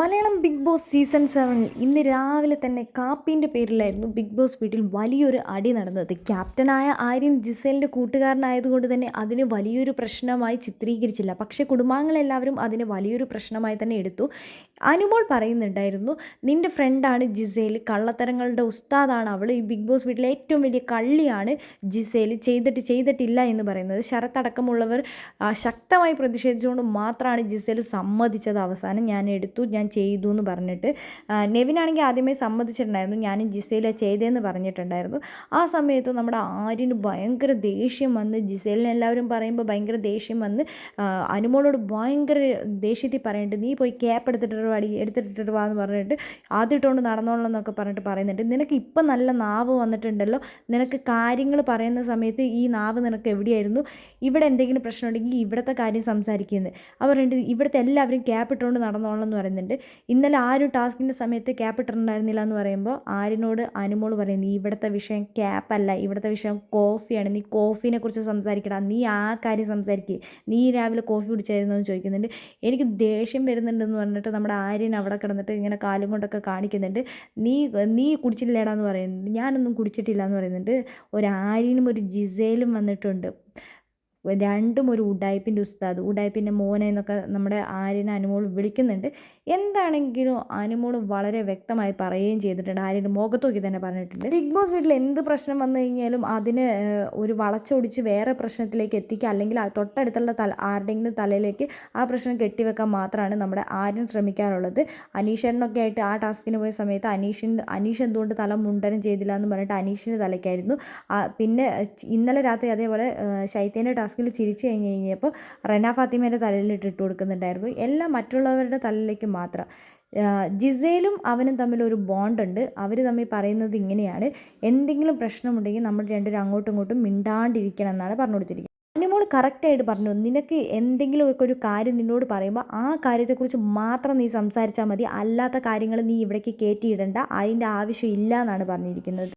Malayalam big boss season സെവനിൽ ഇന്ന് രാവിലെ തന്നെ കാപ്പീന്റെ പേരിലായിരുന്നു ബിഗ് ബോസ് വീട്ടിൽ വലിയൊരു അടി നടന്നത്. ക്യാപ്റ്റനായ ആര്യൻ ജിസേലിന്റെ കൂട്ടുകാരനായതുകൊണ്ട് തന്നെ അതിന് വലിയൊരു പ്രശ്നമായി ചിത്രീകരിച്ചില്ല. പക്ഷേ കുടുംബാംഗങ്ങളെല്ലാവരും അതിന് വലിയൊരു പ്രശ്നമായി തന്നെ എടുത്തു. അനുമോൾ പറയുന്നുണ്ടായിരുന്നു നിന്റെ ഫ്രണ്ടാണ് ജിസേൽ കള്ളത്തരങ്ങളുടെ ഉസ്താദാണ് അവൾ ഈ ബിഗ് ബോസ് വീട്ടിലെ ഏറ്റവും വലിയ കള്ളിയാണ് ജിസേൽ ചെയ്തിട്ട് ചെയ്തിട്ടില്ല എന്ന് പറയുന്നത്. ശരത്തടക്കമുള്ളവർ ശക്തമായി പ്രതിഷേധിച്ചുകൊണ്ട് മാത്രമാണ് ജിസേൽ സമ്മതിച്ചത് അവസാനം. ഞാൻ എടുത്തു ഞാൻ ചെയ്തു എന്ന് പറഞ്ഞിട്ട് നെവിനാണെങ്കിൽ ആദ്യമേ സമ്മതിച്ചിട്ടുണ്ടായിരുന്നു. ഞാനും ജിസേല ചെയ്തതെന്ന് പറഞ്ഞിട്ടുണ്ടായിരുന്നു. ആ സമയത്ത് നമ്മുടെ ആര്യന് ഭയങ്കര ദേഷ്യം വന്ന് ജിസേലിനെ എല്ലാവരും പറയുമ്പോൾ ഭയങ്കര ദേഷ്യം വന്ന് അനുമോളോട് ഭയങ്കര ദേഷ്യത്തിൽ പറയേണ്ടത് നീ പോയി ക്യാപ്പ് എടുത്തിട്ട് വാടി എടുത്തിട്ടിട്ട് വാ എന്ന് പറഞ്ഞിട്ട് ആദ്യമിട്ടുകൊണ്ട് നടന്നോളണം എന്നൊക്കെ പറഞ്ഞിട്ട് പറയുന്നുണ്ട്. നിനക്ക് ഇപ്പം നല്ല നാവ് വന്നിട്ടുണ്ടല്ലോ. നിനക്ക് കാര്യങ്ങൾ പറയുന്ന സമയത്ത് ഈ നാവ് നിനക്ക് എവിടെയായിരുന്നു? ഇവിടെ എന്തെങ്കിലും പ്രശ്നം ഉണ്ടെങ്കിൽ ഇവിടുത്തെ കാര്യം സംസാരിക്കുന്നത് അവർ ഇവിടുത്തെ എല്ലാവരും ക്യാപ് ഇട്ടുകൊണ്ട് നടന്നോളണം എന്ന് പറയുന്നുണ്ട്. ഇന്നലെ ആരും ടാസ്കിന്റെ സമയത്ത് ക്യാപ് ഇട്ടിട്ടുണ്ടായിരുന്നില്ല എന്ന് പറയുമ്പോൾ ആരിനോട് അനുമോൾ പറയുന്നു "നീ ഇവിടുത്തെ വിഷയം ക്യാപ്പ് അല്ല ഇവിടുത്തെ വിഷയം കോഫിയാണ്. നീ കോഫീനെ കുറിച്ച് സംസാരിക്കടാ. നീ ആ കാര്യം സംസാരിക്കുക നീ രാവിലെ കോഫി കുടിച്ചായിരുന്നു? എന്ന് ചോദിക്കുന്നുണ്ട്. എനിക്ക് ദേഷ്യം വരുന്നുണ്ടെന്ന് പറഞ്ഞിട്ട് നമ്മുടെ ആര്യൻ അവിടെ കിടന്നിട്ട് ഇങ്ങനെ കാലും കൊണ്ടൊക്കെ കാണിക്കുന്നുണ്ട്. നീ നീ കുടിച്ചില്ലേടാ എന്ന് പറയുന്നുണ്ട് ഞാനൊന്നും കുടിച്ചിട്ടില്ല എന്ന് പറയുന്നുണ്ട്. ഒരു ആര്യനും ഒരു ജിസേലും വന്നിട്ടുണ്ട്. രണ്ടും ഒരു ഉഡായിപ്പിന്റെ ഉസ്താദ് ഉഡായിപ്പിന്റെ മോനെ എന്നൊക്കെ നമ്മുടെ ആര്യനെ അനുമോൾ വിളിക്കുന്നുണ്ട്. എന്താണെങ്കിലും അനുമോൾ വളരെ വ്യക്തമായി പറയുകയും ചെയ്തിട്ടുണ്ട്. ആര്യന്റെ മുഖത്ത് നോക്കി തന്നെ പറഞ്ഞിട്ടുണ്ട്. ബിഗ് ബോസ് വീട്ടിൽ എന്ത് പ്രശ്നം വന്നു കഴിഞ്ഞാലും അതിന് ഒരു വളച്ചൊടിച്ച് വേറെ പ്രശ്നത്തിലേക്ക് എത്തിക്കുക അല്ലെങ്കിൽ തൊട്ടടുത്തുള്ള തല ആരുടെയെങ്കിലും തലയിലേക്ക് ആ പ്രശ്നം കെട്ടിവെക്കാൻ മാത്രമാണ് നമ്മുടെ ആര്യൻ ശ്രമിക്കാറുള്ളത്. അനീഷേട്ടനൊക്കെ ആയിട്ട് ആ ടാസ്കിന് പോയ സമയത്ത് അനീഷിൻ അനീഷ് എന്തുകൊണ്ട് തല മുണ്ടനം ചെയ്തില്ല എന്ന് പറഞ്ഞിട്ട് അനീഷിന്റെ തലയ്ക്കായിരുന്നു. പിന്നെ ഇന്നലെ രാത്രി അതേപോലെ ശൈത്യന്റെ ടാസ്കിൽ ചിരിച്ചു കഴിഞ്ഞ് കഴിഞ്ഞപ്പോൾ റെന ഫാത്തിമേന്റെ തലയിലിട്ട് ഇട്ട് കൊടുക്കുന്നുണ്ടായിരുന്നു. എല്ലാം മറ്റുള്ളവരുടെ തലയിലേക്ക് മാത്രം. ജിസയിലും അവനും തമ്മിൽ ഒരു ബോണ്ടുണ്ട്. അവർ തമ്മിൽ പറയുന്നത് ഇങ്ങനെയാണ്. എന്തെങ്കിലും പ്രശ്നമുണ്ടെങ്കിൽ നമ്മൾ രണ്ടുപേരും അങ്ങോട്ടും ഇങ്ങോട്ടും മിണ്ടാണ്ടിരിക്കണം എന്നാണ് പറഞ്ഞു കൊടുത്തിരിക്കുന്നത്. അനുമോൾ കറക്റ്റായിട്ട് പറഞ്ഞു നിനക്ക് എന്തെങ്കിലുമൊക്കെ ഒരു കാര്യം നിന്നോട് പറയുമ്പോൾ ആ കാര്യത്തെക്കുറിച്ച് മാത്രം നീ സംസാരിച്ചാൽ മതി. അല്ലാത്ത കാര്യങ്ങൾ നീ ഇവിടേക്ക് കയറ്റിയിടണ്ട. അതിന്റെ ആവശ്യമില്ല എന്നാണ് പറഞ്ഞിരിക്കുന്നത്.